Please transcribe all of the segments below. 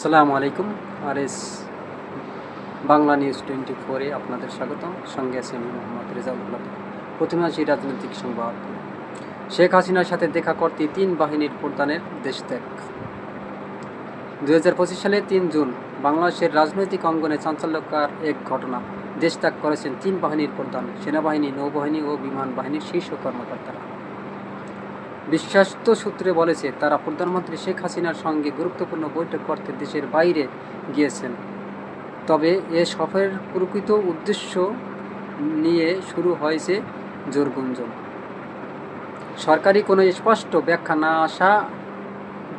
আসসালামু আলাইকুম R S Bangla news twenty ফোরে আপনাদের স্বাগতম। সঙ্গে আছি আমি মোহাম্মদ রেজাউল্লাহ প্রথমে আছি রাজনৈতিক সংবাদ। শেখ হাসিনার সাথে দেখা করতে তিন বাহিনীর প্রদানের দেশ ত্যাগ দু হাজার পঁচিশ সালে তিন জুন বাংলাদেশের রাজনৈতিক অঙ্গনে চাঞ্চল্যকর এক ঘটনা। দেশ ত্যাগ করেছেন তিন বাহিনীর প্রধান, সেনাবাহিনী, নৌবাহিনী ও বিমান বাহিনীর শীর্ষ কর্মকর্তারা। বিশ্বাস্ত সূত্রে বলেছে, তারা প্রধানমন্ত্রী শেখ হাসিনার সঙ্গে গুরুত্বপূর্ণ বৈঠক করতে দেশের বাইরে গিয়েছেন। তবে এ সফরের প্রকৃত উদ্দেশ্য নিয়ে শুরু হয়েছে জোরগুঞ্জন সরকারি কোনো স্পষ্ট ব্যাখ্যা না আসা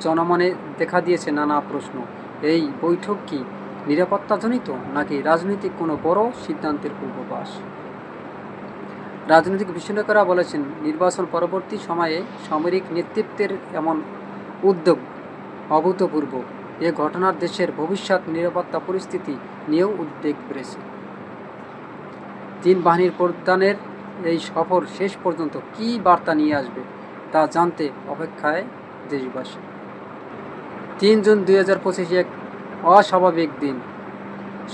জনমনে দেখা দিয়েছে নানা প্রশ্ন। এই বৈঠক কি নিরাপত্তাজনিত নাকি রাজনৈতিক কোনো বড় সিদ্ধান্তের পূর্বাভাস? রাজনৈতিক বিশ্লেষকেরা বলেছেন, নির্বাচন পরবর্তী সময়ে সামরিক নেতৃত্বের এমন উদ্যোগ অভূতপূর্ব। এ ঘটনার দেশের ভবিষ্যৎ নিরাপত্তা পরিস্থিতি নিয়েও উদ্বেগ বেড়েছে। তিন বাহিনীর প্রদানের এই সফর শেষ পর্যন্ত কী বার্তা নিয়ে আসবে তা জানতে অপেক্ষায় দেশবাসী। তিন জুন দুই হাজার পঁচিশে এক অস্বাভাবিক দিন।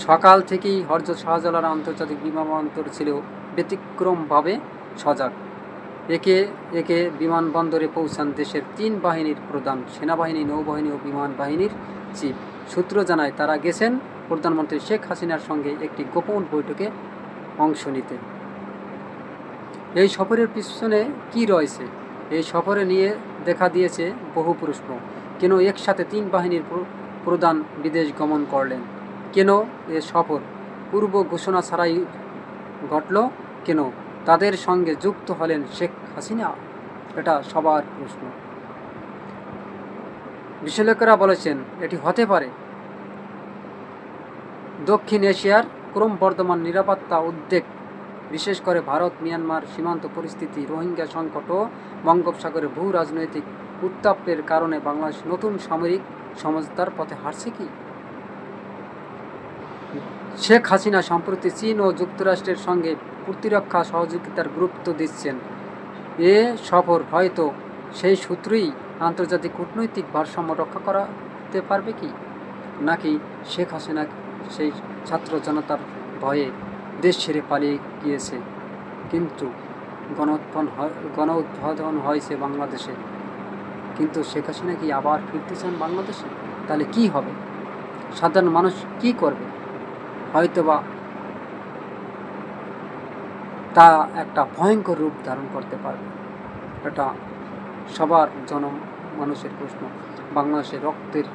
সকাল থেকেই হরজত শাহজালাল আন্তর্জাতিক বিমানবন্দর ছিল ব্যতিক্রমভাবে সজাগ। একে একে বিমানবন্দরে পৌঁছান দেশের তিন বাহিনীর প্রধান সেনাবাহিনী, নৌবাহিনী ও বিমান বাহিনীর চিফ। সূত্র জানায়, তারা গেছেন প্রধানমন্ত্রী শেখ হাসিনার সঙ্গে একটি গোপন বৈঠকে অংশ নিতে। এই সফরের পিছনে কি রয়েছে? এই সফরে নিয়ে দেখা দিয়েছে বহু প্রশ্ন। কেন একসাথে তিন বাহিনীর প্রধান বিদেশ গমন করলেন? কেন এ সফর পূর্ব ঘোষণা ছাড়াই ঘটল? কেন তাদের সঙ্গে যুক্ত হলেন শেখ হাসিনা? এটা সবার প্রশ্ন। বিশ্লেষকেরা বলেছেন, এটি হতে পারে। দক্ষিণ এশিয়ার ক্রমবর্ধমান নিরাপত্তা উদ্বেগ, বিশেষ করে ভারত, মিয়ানমার সীমান্ত পরিস্থিতি, রোহিঙ্গা সংকট ও বঙ্গোপসাগরে ভূ রাজনৈতিক উত্তাপের কারণে বাংলাদেশ নতুন সামরিক সমঝোতার পথে হারছে কি? শেখ হাসিনা সম্প্রতি চীন ও যুক্তরাষ্ট্রের সঙ্গে প্রতিরক্ষা সহযোগিতার গুরুত্ব দিচ্ছেন। এ সফর হয়তো সেই সূত্রেই আন্তর্জাতিক কূটনৈতিক ভারসাম্য রক্ষা করাতে পারবে কি? নাকি শেখ হাসিনা সেই ছাত্র জনতার ভয়ে দেশ ছেড়ে পালিয়ে গিয়েছে? কিন্তু হয় গণ উদ্বোধন হয়েছে বাংলাদেশে। কিন্তু শেখ হাসিনা কি আবার ফিরতে চান বাংলাদেশে? তাহলে কি হবে? সাধারণ মানুষ কি করবে? হয়তোবা তা একটা ভয়ঙ্কর রূপ ধারণ করতে পারবে। এটা সবার জন মানুষের প্রশ্ন। বাংলাদেশের রক্তের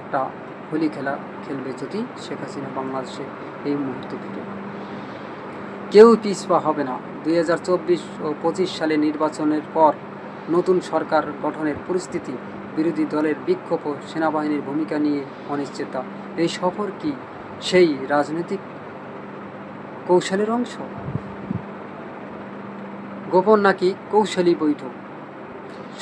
একটা হোলি খেলা খেলবে যদি শেখ হাসিনা বাংলাদেশে এই মুহূর্তে ফিরে কেউ পিছপা হবে না। দুই হাজার চব্বিশ ও পঁচিশ সালে নির্বাচনের পর নতুন সরকার গঠনের পরিস্থিতি, বিরোধী দলের বিক্ষোভ ও সেনাবাহিনীর ভূমিকা নিয়ে অনিশ্চয়তা। এই সফর কি সেই রাজনৈতিক কৌশলের অংশ? গোপন নাকি কৌশলী বৈঠক?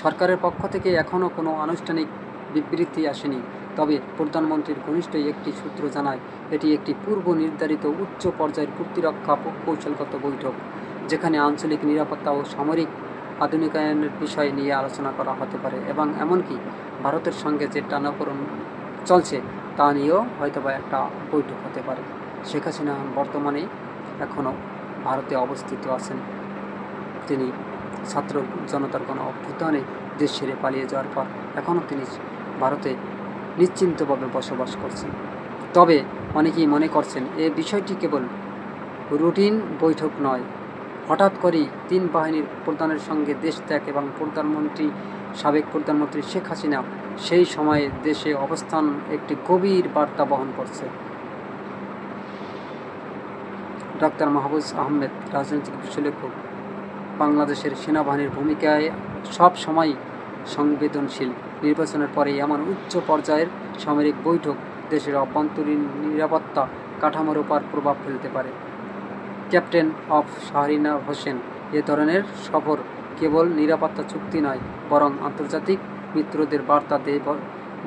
সরকারের পক্ষ থেকে এখনও কোনো আনুষ্ঠানিক বিবৃতি আসেনি, তবে প্রধানমন্ত্রীর ঘনিষ্ঠ একটি সূত্র জানায়, এটি একটি পূর্ব নির্ধারিত উচ্চ পর্যায়ের প্রতিরক্ষা কৌশলগত বৈঠক, যেখানে আঞ্চলিক নিরাপত্তা ও সামরিক আধুনিকায়নের বিষয় নিয়ে আলোচনা করা হতে পারে এবং এমনকি ভারতের সঙ্গে যে টানাপোড়ন চলছে তা নিয়েও হয়তোবা একটা বৈঠক হতে পারে। শেখ হাসিনা বর্তমানে এখনও ভারতে অবস্থিত আছেন। তিনি ছাত্র জনতার কোনো অভ্যুত্থানে দেশ ছেড়ে পালিয়ে যাওয়ার পর এখনও তিনি ভারতে নিশ্চিন্তভাবে বসবাস করছেন। তবে অনেকেই মনে করছেন, এ বিষয়টি কেবল রুটিন বৈঠক নয়। হঠাৎ করেই তিন বাহিনীর প্রধানের সঙ্গে দেশ ত্যাগ এবং প্রধানমন্ত্রী সাবেক প্রধানমন্ত্রী শেখ হাসিনা সেই সময়ে দেশে অবস্থান একটি গভীর বার্তা বহন করছে। ডক্টর মাহবুজ আহমেদ, রাজনৈতিক বিশ্লেষক, বাংলাদেশের সেনাবাহিনীর ভূমিকায় সব সময় সংবেদনশীল। নির্বাচনের পরে এমন উচ্চ পর্যায়ের সামরিক বৈঠক দেশের অভ্যন্তরীণ নিরাপত্তা কাঠামোর উপর প্রভাব ফেলতে পারে। ক্যাপ্টেন অফ শাহরিনা হোসেন এ ধরনের সফর কেবল নিরাপত্তা চুক্তি নয়, বরং আন্তর্জাতিক মিত্রদের বার্তা দেয় ব-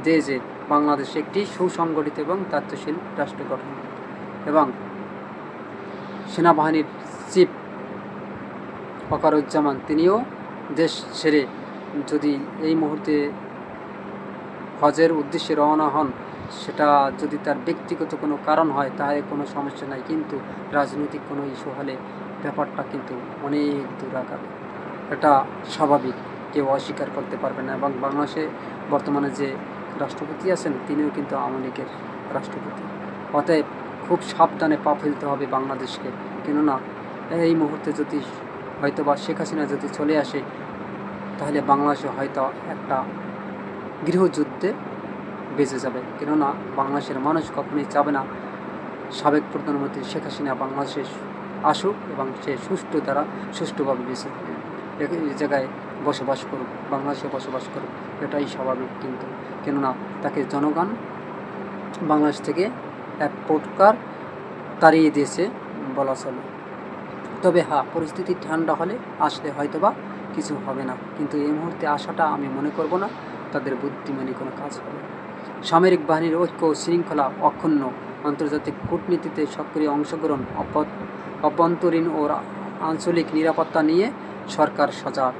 যে বাংলাদেশ একটি সুসংগঠিত এবং দায়িত্বশীল রাষ্ট্র গঠন এবং সেনাবাহিনীর চিফ ওকারুজ্জামান তিনিও দেশ ছেড়ে যদি এই মুহূর্তে হজের উদ্দেশ্যে রওনা হন, সেটা যদি তার ব্যক্তিগত কোনো কারণ হয় তাহলে কোনো সমস্যা নাই, কিন্তু রাজনৈতিক কোনো ইস্যু হলে ব্যাপারটা কিন্তু অনেক দূর আগাবে। এটা স্বাভাবিক, কেউ অস্বীকার করতে পারবে না। এবং বাংলাদেশে বর্তমানে যে রাষ্ট্রপতি আছেন, তিনিও কিন্তু আওয়ামী লীগের রাষ্ট্রপতি। অতএব খুব সাবধানে পা ফেলতে হবে বাংলাদেশকে। কেননা, এই মুহূর্তে যদি হয়তো বা শেখ হাসিনা যদি চলে আসে, তাহলে বাংলাদেশে হয়তো একটা গৃহযুদ্ধে বেঁচে যাবে। কেননা, বাংলাদেশের মানুষ কখনোই চাবে না সাবেক প্রধানমন্ত্রী শেখ হাসিনা বাংলাদেশে আসুক এবং সে সুষ্ঠু দ্বারা সুষ্ঠুভাবে বেঁচে এই জায়গায় বসবাস করুক, বাংলাদেশে বসবাস করুক, এটাই স্বাভাবিক কিন্তু। কেননা তাকে জনগণ বাংলাদেশ থেকে এক প্রকার তাড়িয়ে দিয়েছে বলা চলে। তবে হ্যাঁ পরিস্থিতি ঠান্ডা হলে আসলে হয়তোবা কিছু হবে না। কিন্তু এই মুহূর্তে আসাটা আমি মনে করব না, তাদের বুদ্ধিমানী কোনো কাজ হবে সামরিক বাহিনীর ঐক্য শৃঙ্খলা অক্ষুণ্ণ আন্তর্জাতিক কূটনীতিতে সক্রিয় অংশগ্রহণ, অভ্যন্তরীণ ও আঞ্চলিক নিরাপত্তা নিয়ে সরকার সজাগ।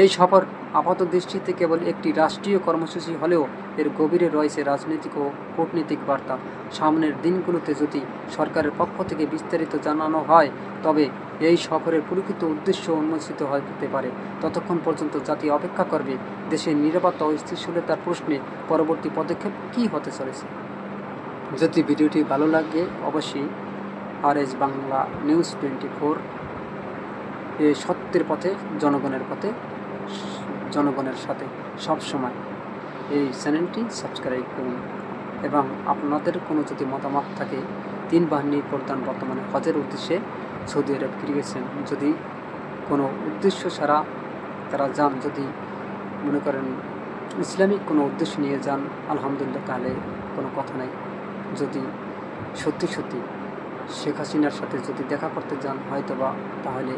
এই সফর আপাত দৃষ্টিতে কেবল একটি রাষ্ট্রীয় কর্মসূচি হলেও এর গভীরে রয়েছে রাজনৈতিক ও কূটনীতিক বার্তা। সামনের দিনগুলোতে যদি সরকারের পক্ষ থেকে বিস্তারিত জানানো হয়, তবে এই সফরের প্রকৃত উদ্দেশ্য উন্মোচিত হতে পারে। ততক্ষণ পর্যন্ত জাতি অপেক্ষা করবে দেশের নিরাপত্তা ও স্থিতিশীলতার প্রশ্নে পরবর্তী পদক্ষেপ কী হতে চলেছে। যদি ভিডিওটি ভালো লাগে, অবশ্যই R S Bangla news twenty four সত্যের পথে, জনগণের পথে, জনগণের সাথে সব সময় এই চ্যানেলটি সাবস্ক্রাইব করুন এবং আপনাদের কোনো যদি মতামত থাকে, তিন বাহিনীর প্রধান বর্তমানে হজের উদ্দেশ্যে সৌদি আরব ফিরে গেছেন। যদি কোনো উদ্দেশ্য ছাড়া তারা যান, যদি মনে করেন ইসলামিক কোনো উদ্দেশ্য নিয়ে যান, আলহামদুলিল্লাহ তাহলে কোনো কথা নাই। যদি সত্যি সত্যি শেখ হাসিনার সাথে যদি দেখা করতে যান হয়তোবা, তাহলে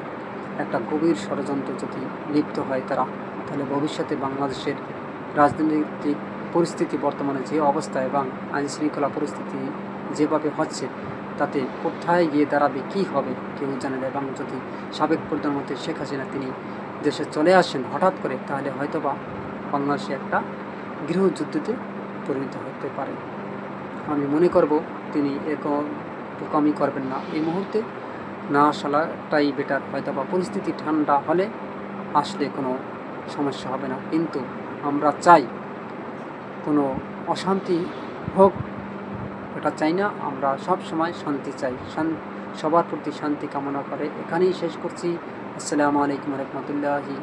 একটা গভীর ষড়যন্ত্র যদি লিপ্ত হয় তারা, তাহলে ভবিষ্যতে বাংলাদেশের রাজনৈতিক পরিস্থিতি, বর্তমানে যে অবস্থা এবং আইন শৃঙ্খলা পরিস্থিতি যেভাবে হচ্ছে, তাতে কোথায় গিয়ে দাঁড়াবে, কী হবে, কেউ জানে না। এবং যদি সাবেক প্রধানমন্ত্রী শেখ হাসিনা তিনি দেশে চলে আসেন হঠাৎ করে, তাহলে হয়তোবা বাংলাদেশে একটা গৃহযুদ্ধতে পরিণত হতে পারে। আমি মনে করব তিনি এরকম কমই করবেন না। এই মুহূর্তে না আসাটাই বেটার হয়তো বা পরিস্থিতি ঠান্ডা হলে আসলে কোনো সমস্যা হবে না। কিন্তু আমরা চাই কোনো অশান্তি হোক এটা চাই না। আমরা সব সময় শান্তি চাই। সবার প্রতি শান্তি কামনা করে। এখানেই শেষ করছি। আসসালামু আলাইকুম রহমতুল্লাহি